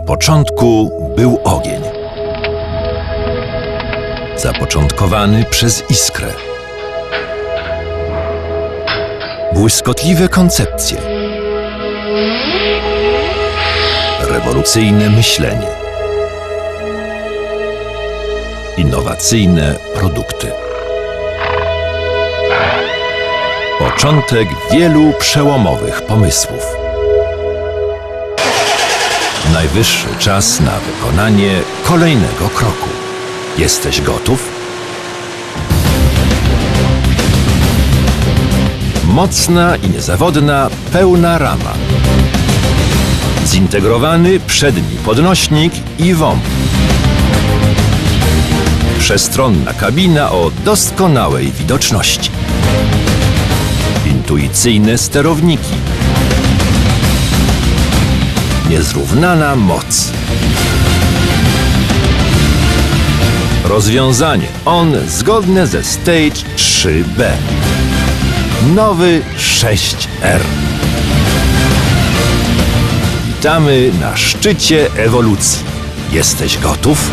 początku był ogień. Zapoczątkowany przez iskrę. Błyskotliwe koncepcje. Rewolucyjne myślenie. Innowacyjne produkty. Początek wielu przełomowych pomysłów. Najwyższy czas na wykonanie kolejnego kroku. Jesteś gotów? Mocna i niezawodna, pełna rama. Zintegrowany przedni podnośnik i WOMP. Przestronna kabina o doskonałej widoczności. Intuicyjne sterowniki. Niezrównana moc. Rozwiązanie on zgodne ze Stage 3B. Nowy 6R. Witamy na szczycie ewolucji. Jesteś gotów?